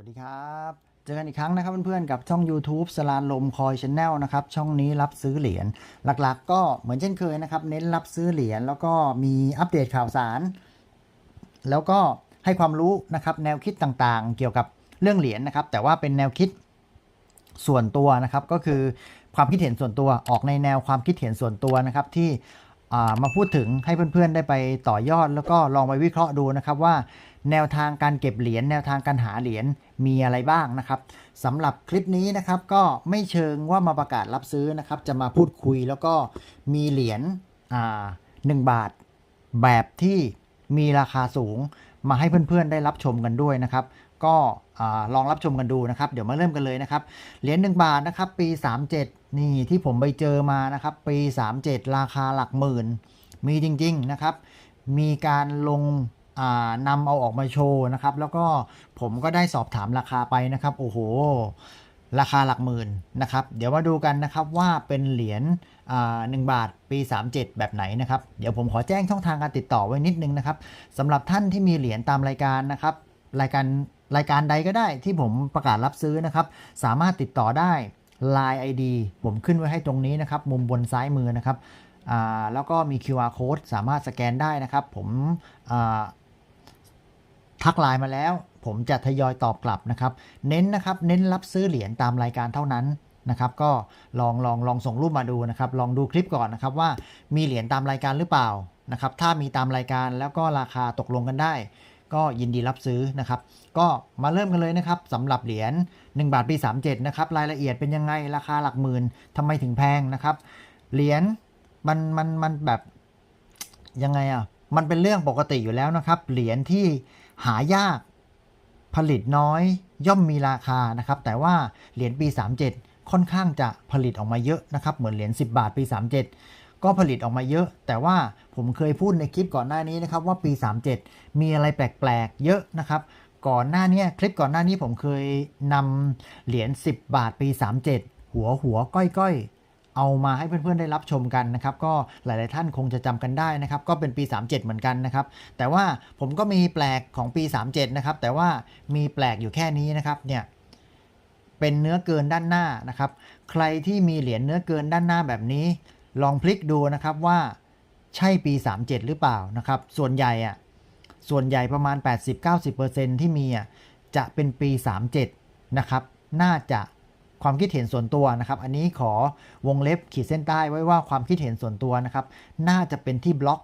วัสดีครับ เจอกันอีกครั้งนะครับเพื่อนๆกับช่อง YouTube สลานลมคอยชแนลนะครับ ช่องนี้รับซื้อเหรียญหลักๆ ก็เหมือนเช่นเคยนะครับ เน้นรับซื้อเหรียญแล้วก็มีอัปเดตข่าวสาร แล้วก็ให้ความรู้นะครับ แนวคิดต่างๆ เกี่ยวกับเรื่องเหรียญนะครับ แต่ว่าเป็นแนวคิดส่วนตัวนะครับ ก็คือความคิดเห็นส่วนตัวออกในแนวความคิดเห็นส่วนตัวนะครับที่ มาพูดถึงให้เพื่อนๆได้ไปต่อยอด แล้วก็ลองไปวิเคราะห์ดูนะครับว่า แนวทางการเก็บเหรียญแนวทางการหาเหรียญมีอะไรบ้างนะครับสำหรับคลิปนี้นะครับก็ไม่เชิงว่ามาประกาศรับซื้อนะครับ จะมาพูดคุยแล้วก็มีเหรียญหนึ่งบาท แบบที่มีราคาสูงมาให้เพื่อนๆได้รับชมกันด้วยนะครับ ก็ลองรับชมกันดูนะครับ เดี๋ยวมาเริ่มกันเลยนะครับ เหรียญ1บาทนะครับปี 37 นี่ที่ผมไปเจอมานะครับ ปี 37 ราคาหลักหมื่น มีจริงๆนะครับ มีการลงนำเอาออกมาโชว์นะครับ แล้วก็ผมก็ได้สอบถามราคาไปนะครับ โอ้โห ราคาหลักหมื่นนะครับ เดี๋ยวมาดูกันนะครับว่าเป็นเหรียญหนึ่งบาทปี 37 แบบไหนนะครับ เดี๋ยวผมขอแจ้งช่องทางการติดต่อไว้นิดนึงนะครับสำหรับท่านที่มีเหรียญตามรายการนะครับ รายการ รายการใดก็ได้ที่ผมประกาศรับซื้อนะครับ สามารถติดต่อได้ Line ID ผมขึ้นไว้ให้ตรงนี้นะครับ มุมบนซ้ายมือนะครับแล้วก็มี QR code สามารถสแกนได้นะครับ ผมทักไลน์มาแล้ว ผมจะทยอยตอบกลับนะครับ เน้นนะครับ เน้นรับซื้อเหรียญตามรายการเท่านั้นนะครับ ก็ลองลองลองส่งรูปมาดูนะครับ ลองดูคลิปก่อนนะครับว่ามีเหรียญตามรายการหรือเปล่านะครับ ถ้ามีตามรายการแล้วก็ราคาตกลงกันได้ ก็ยินดีรับซื้อนะครับ ก็มาเริ่มกันเลยนะครับสำหรับเหรียญ1บาทปี 37นะครับรายละเอียดเป็นยังไงราคาหลักหมื่นทำไมถึงแพงนะครับเหรียญมันมันมันแบบยังไงอะมันเป็นเรื่องปกติอยู่แล้วนะครับ เหรียญที่หายากผลิตน้อยย่อมมีราคานะครับ แต่ว่าเหรียญปี 37 ค่อนข้างจะผลิตออกมาเยอะนะครับ เหมือนเหรียญ10 บาทปี 37 ก็ผลิตออกมาเยอะ แต่ว่าผมเคยพูดในคลิปก่อนหน้านี้นะครับว่าปี 37 มีอะไรแปลกๆ เยอะนะครับ ก่อนหน้านี้คลิปก่อนหน้านี้ผมเคยนำเหรียญ10 บาทปี 37 หัวหัวก้อยก้อยเอามาให้เพื่อนๆได้รับชมกันนะครับ ก็หลายๆท่านคงจะจำกันได้นะครับ ก็เป็นปี 37 เหมือนกันนะครับ แต่ว่าผมก็มีแปลกของปี 37 นะครับ แต่ว่ามีแปลกอยู่แค่นี้นะครับเนี่ยเป็นเนื้อเกินด้านหน้านะครับ ใครที่มีเหรียญเนื้อเกินด้านหน้าแบบนี้ ลองพลิกดูนะครับว่าใช่ปี 37 หรือเปล่านะครับ ส่วนใหญ่อะส่วนใหญ่ประมาณ 80-90%ที่มีอะจะเป็นปี 37 นะครับ น่าจะความคิดเห็นส่วนตัวนะครับ อันนี้ขอวงเล็บขีดเส้นใต้ไว้ว่าความคิดเห็นส่วนตัวนะครับ น่าจะเป็นที่บล็อก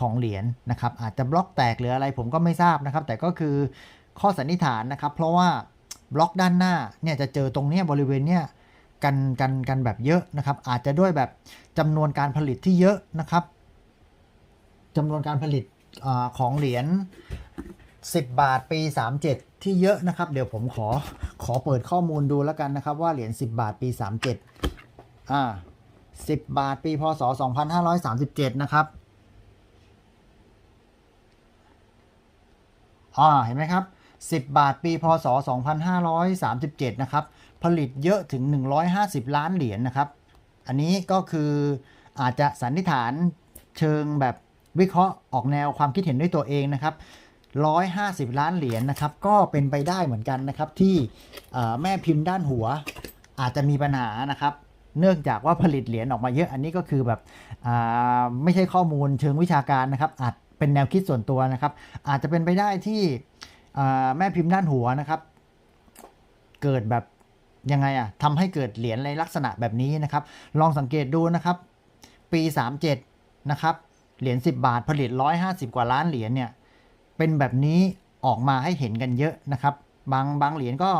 ของเหรียญนะครับ อาจจะบล็อกแตกหรืออะไรผมก็ไม่ทราบนะครับ แต่ก็คือข้อสันนิษฐานนะครับ เพราะว่าบล็อกด้านหน้าเนี่ยจะเจอตรงเนี้ยบริเวณเนี้ย กันกันกันแบบเยอะนะครับ อาจจะด้วยแบบจำนวนการผลิตที่เยอะนะครับจำนวนการผลิตอของเหรียญ10 บาทปี 37 ที่เยอะนะครับ เดี๋ยวผมขอขอเปิดข้อมูลดูแล้วกันนะครับ ว่าเหรียญ10 บาทปี 37อ่า10 บาทปีพศ 2537 นะครับอ่าเห็นไหมครับ 10 บาทปีพศ 2537 นะครับ ผลิตเยอะถึง 150 ล้านเหรียญนะครับ อันนี้ก็คืออาจจะสันนิษฐานเชิงแบบวิเคราะห์ออกแนวความคิดเห็นด้วยตัวเองนะครับ150 ล้านเหรียญนะครับ ก็เป็นไปได้เหมือนกันนะครับ ที่แม่พิมพ์ด้านหัวอาจจะมีปัญหานะครับ เนื่องจากว่าผลิตเหรียญออกมาเยอะอันนี้ก็คือแบบไม่ใช่ข้อมูลเชิงวิชาการนะครับ อาจเป็นแนวคิดส่วนตัวนะครับ อาจจะเป็นไปได้ที่ แม่พิมพ์ด้านหัวนะครับ เกิดแบบยังไงอะทำให้เกิดเหรียญในลักษณะแบบนี้นะครับ ลองสังเกตดูนะครับ ปี 37 นะครับเหรียญ10 บาทผลิต 150 กว่าล้านเหรียญเนี่ยเป็นแบบนี้ออกมาให้เห็นกันเยอะนะครับ บางบางเหรียญก็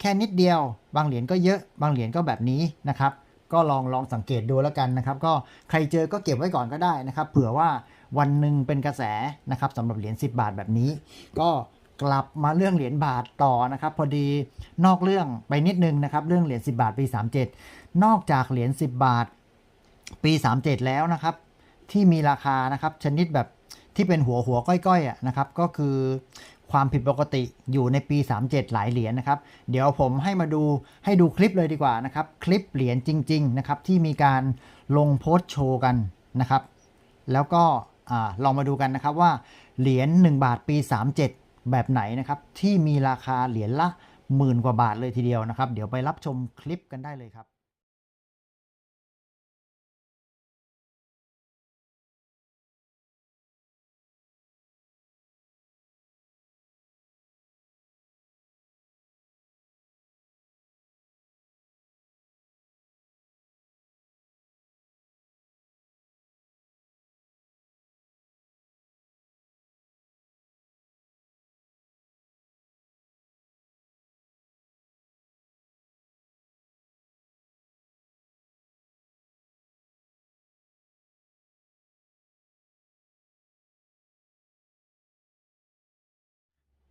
แค่นิดเดียว บางเหรียญก็เยอะ บางเหรียญก็แบบนี้นะครับ ก็ลองลองสังเกตดูแล้วกันนะครับ ก็ใครเจอก็เก็บไว้ก่อนก็ได้นะครับ เผื่อว่าวันหนึ่งเป็นกระแสนะครับสำหรับเหรียญ10 บาทแบบนี้ ก็ กลับมาเรื่องเหรียญบาทต่อนะครับ พอดีนอกเรื่องไปนิดนึงนะครับ เรื่องเหรียญ10 บาทปี 37 นอกจากเหรียญ10 บาทปี 37 แล้วนะครับ ที่มีราคานะครับ ชนิดแบบที่เป็นหัวหัวก้อยๆอะนะครับ ก็คือความผิดปกติอยู่ในปี 37 หลายเหรียญนะครับ เดี๋ยวผมให้มาดูให้ดูคลิปเลยดีกว่านะครับ คลิปเหรียญจริง ๆ นะครับ ที่มีการลงโพสต์โชว์กันนะครับ แล้วก็อลองมาดูกันนะครับว่าเหรียญ1บาทปี 37 แบบไหนนะครับ ที่มีราคาเหรียญละหมื่นกว่าบาทเลยทีเดียวนะครับ เดี๋ยวไปรับชมคลิปกันได้เลยครับ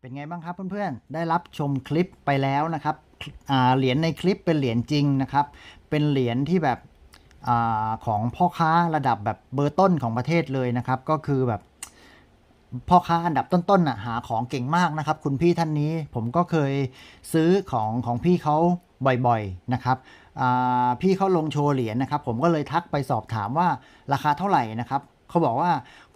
เป็นไงบ้างครับเพื่อนๆ ได้รับชมคลิปไปแล้วนะครับเหรียญในคลิปเป็นเหรียญจริงนะครับ เป็นเหรียญที่แบบอของพ่อค้าระดับแบบเบอร์ต้นของประเทศเลยนะครับ ก็คือแบบพ่อค้าอันดับต้นๆน่ะหาของเก่งมากนะครับ คุณพี่ท่านนี้ผมก็เคยซื้อของของพี่เขาบ่อยๆนะครับพี่เขาลงโชว์เหรียญนะครับ ผมก็เลยทักไปสอบถามว่าราคาเท่าไหร่นะครับเขาบอกว่า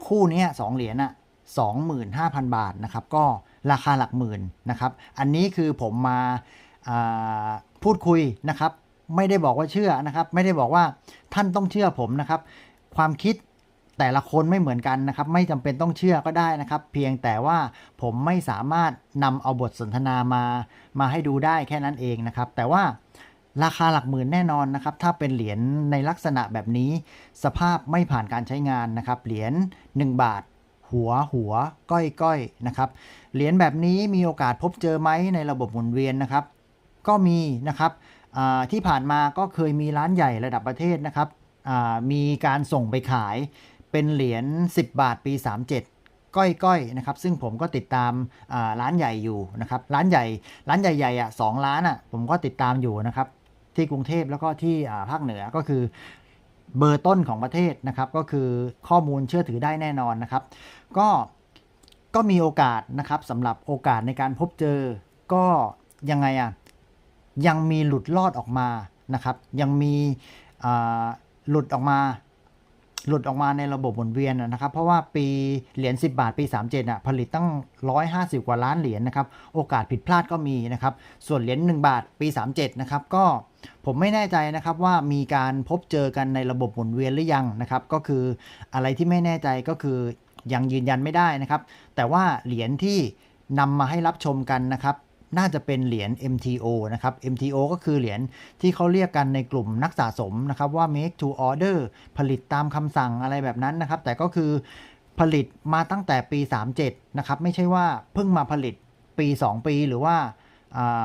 คู่นี้สองเหรียญอะ 25,000 บาทนะครับก็ราคาหลักหมื่นนะครับ อันนี้คือผมมาาพูดคุยนะครับ ไม่ได้บอกว่าเชื่อนะครับ ไม่ได้บอกว่าท่านต้องเชื่อผมนะครับ ความคิดแต่ละคนไม่เหมือนกันนะครับ ไม่จำเป็นต้องเชื่อก็ได้นะครับ เพียงแต่ว่าผมไม่สามารถนำเอาบทสนทนามามาให้ดูได้แค่นั้นเองนะครับ แต่ว่าราคาหลักหมื่นแน่นอนนะครับ ถ้าเป็นเหรียญในลักษณะแบบนี้ สภาพไม่ผ่านการใช้งานนะครับ เหรียญ1บาท หัวหัวก้อยก้อยนะครับเหรียญแบบนี้มีโอกาสพบเจอไหมในระบบหมุนเวียนนะครับ ก็มีนะครับที่ผ่านมาก็เคยมีร้านใหญ่ระดับประเทศนะครับมีการส่งไปขายเป็นเหรียญ10 บาทปี 37 ก้อยก้อยนะครับ ซึ่งผมก็ติดตามร้านใหญ่อยู่นะครับ ร้านใหญ่ ร้านใหญ่ๆอะสองร้านอะผมก็ติดตามอยู่นะครับ ที่กรุงเทพแล้วก็ที่ภาคเหนือก็คือ เบอร์ต้นของประเทศนะครับ ก็คือข้อมูลเชื่อถือได้แน่นอนนะครับ ก็ก็มีโอกาสนะครับสำหรับโอกาสในการพบเจอ ก็ยังไงอะยังมีหลุดรอดออกมานะครับ ยังมีหลุดออกมา หลุดออกมาในระบบหมุนเวียนนะครับ เพราะว่าปีเหรียญ10 บาทปี 37อะผลิตตั้ง 150 กว่าล้านเหรียญนะครับ โอกาสผิดพลาดก็มีนะครับ ส่วนเหรียญ1บาทปี 37 นะครับก็ผมไม่แน่ใจนะครับว่ามีการพบเจอกันในระบบหมุนเวียนหรือยังนะครับ ก็คืออะไรที่ไม่แน่ใจก็คือยังยืนยันไม่ได้นะครับ แต่ว่าเหรียญที่นำมาให้รับชมกันนะครับ น่าจะเป็นเหรียญ MTO นะครับ MTO ก็คือเหรียญที่เขาเรียกกันในกลุ่มนักสะสมนะครับว่า make to order ผลิตตามคำสั่งอะไรแบบนั้นนะครับ แต่ก็คือผลิตมาตั้งแต่ปี 37 นะครับ ไม่ใช่ว่าเพิ่งมาผลิตปี 2 ปีหรือว่า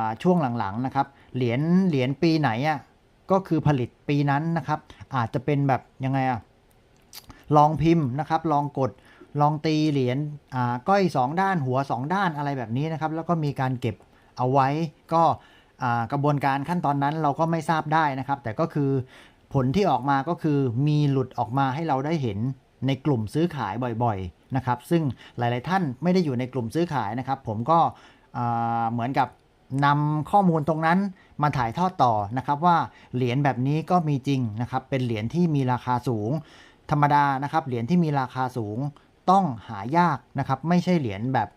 าช่วงหลังๆนะครับ เหรียญเหรียญปีไหนอะก็คือผลิตปีนั้นนะครับ อาจจะเป็นแบบยังไงอะลองพิมพ์นะครับ ลองกดลองตีเหรียญก้อย 2 ด้านหัว 2 ด้านอะไรแบบนี้นะครับ แล้วก็มีการเก็บ เอาไว้ ก็กระบวนการขั้นตอนนั้นเราก็ไม่ทราบได้นะครับ แต่ก็คือผลที่ออกมาก็คือมีหลุดออกมาให้เราได้เห็นในกลุ่มซื้อขายบ่อยๆนะครับซึ่งหลายๆท่านไม่ได้อยู่ในกลุ่มซื้อขายนะครับ ผมก็เหมือนกับนำข้อมูลตรงนั้นมาถ่ายทอดต่อนะครับว่าเหรียญแบบนี้ก็มีจริงนะครับ เป็นเหรียญที่มีราคาสูง ธรรมดานะครับเหรียญที่มีราคาสูงต้องหายากนะครับ ไม่ใช่เหรียญแบบ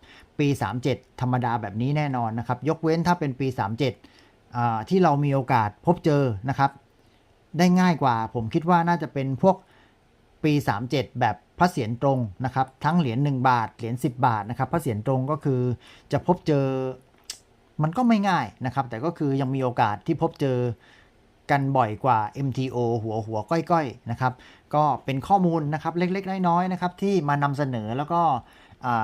ปี 37 ธรรมดาแบบนี้แน่นอนนะครับ ยกเว้นถ้าเป็นปี 37 ที่เรามีโอกาสพบเจอนะครับ ได้ง่ายกว่าผมคิดว่าน่าจะเป็นพวกปี 37 แบบพระเศียรตรงนะครับ ทั้งเหรียญ1บาท เหรียญ10 บาทนะครับพระเศียรตรงก็คือจะพบเจอมันก็ไม่ง่ายนะครับ แต่ก็คือยังมีโอกาสที่พบเจอกันบ่อยกว่า MTO หัวหัวก้อยก้อยๆนะครับ ก็เป็นข้อมูลนะครับเล็กๆ น้อยๆนะครับที่มานำเสนอแล้วก็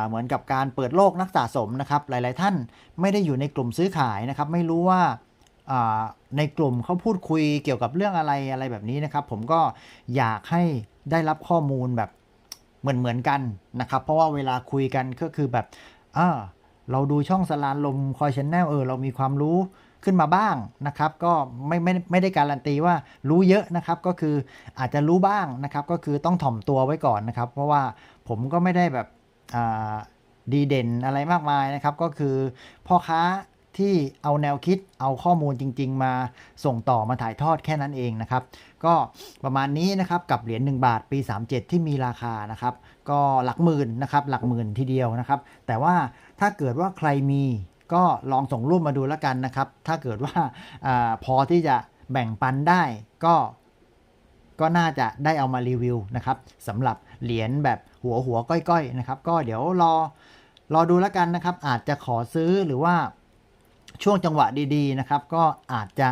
เหมือนกับการเปิดโลกนักสะสมนะครับ หลาย ๆ ท่านไม่ได้อยู่ในกลุ่มซื้อขายนะครับ ไม่รู้ว่าในกลุ่มเขาพูดคุยเกี่ยวกับเรื่องอะไรอะไรแบบนี้นะครับ ผมก็อยากให้ได้รับข้อมูลแบบเหมือนเหมือนกันนะครับ เพราะว่าเวลาคุยกันก็คือแบบเราดูช่องสลานลมคอยชแนลเออเรามีความรู้ขึ้นมาบ้างนะครับ ก็ไม่ไม่ไม่ได้การันตีว่ารู้เยอะนะครับ ก็คืออาจจะรู้บ้างนะครับ ก็คือต้องถ่อมตัวไว้ก่อนนะครับ เพราะว่าผมก็ไม่ได้แบบ ดีเด่นอะไรมากมายนะครับ ก็คือพ่อค้าที่เอาแนวคิดเอาข้อมูลจริง ๆ มาส่งต่อมาถ่ายทอดแค่นั้นเองนะครับ ก็ประมาณนี้นะครับกับเหรียญ1บาทปี 37 ที่มีราคานะครับ ก็หลักหมื่นนะครับหลักหมื่นทีเดียวนะครับ แต่ว่าถ้าเกิดว่าใครมีก็ลองส่งรูปมาดูแล้วกันนะครับ ถ้าเกิดว่าอาพอที่จะแบ่งปันได้ก็ก็น่าจะได้เอามารีวิวนะครับสำหรับ เหรียญแบบหัวหัวก้อยๆนะครับ ก็เดี๋ยวรอรอดูแล้วกันนะครับ อาจจะขอซื้อหรือว่าช่วงจังหวะดีๆนะครับ ก็อาจจะ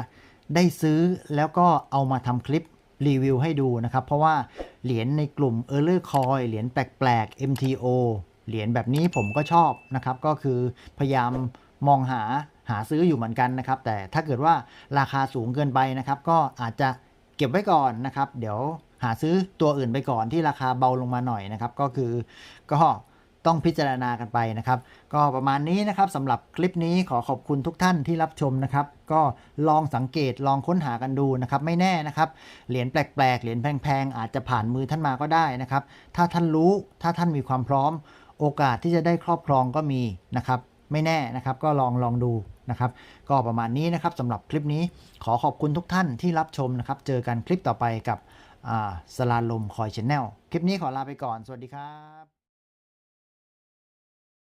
ได้ซื้อแล้วก็เอามาทำคลิปรีวิวให้ดูนะครับ เพราะว่าเหรียญในกลุ่ม e a r l e r Coin เหรียญแปลกๆ MTO เหรียญแบบนี้ผมก็ชอบนะครับ ก็คือพยายามมองหาหาซื้ออยู่เหมือนกันนะครับ แต่ถ้าเกิดว่าราคาสูงเกินไปนะครับ ก็อาจจะเก็บไว้ก่อนนะครับ เดี๋ยว หาซื้อตัวอื่นไปก่อนที่ราคาเบาลงมาหน่อยนะครับ ก็คือก็ต้องพิจารณากันไปนะครับ ก็ประมาณนี้นะครับสำหรับคลิปนี้ขอขอบคุณทุกท่านที่รับชมนะครับ ก็ลองสังเกตลองค้นหากันดูนะครับ ไม่แน่นะครับ เหรียญแปลกๆ เหรียญแพงๆ อาจจะผ่านมือท่านมาก็ได้นะครับ ถ้าท่านรู้ถ้าท่านมีความพร้อม โอกาสที่จะได้ครอบครองก็มีนะครับ ไม่แน่นะครับก็ลองลองดูนะครับ ก็ประมาณนี้นะครับสำหรับคลิปนี้ขอขอบคุณทุกท่านที่รับชมนะครับ เจอกันคลิปต่อไปกับ สลาลมคอยชแนลคลิปนี้ขอลาไปก่อน สวัสดีครับ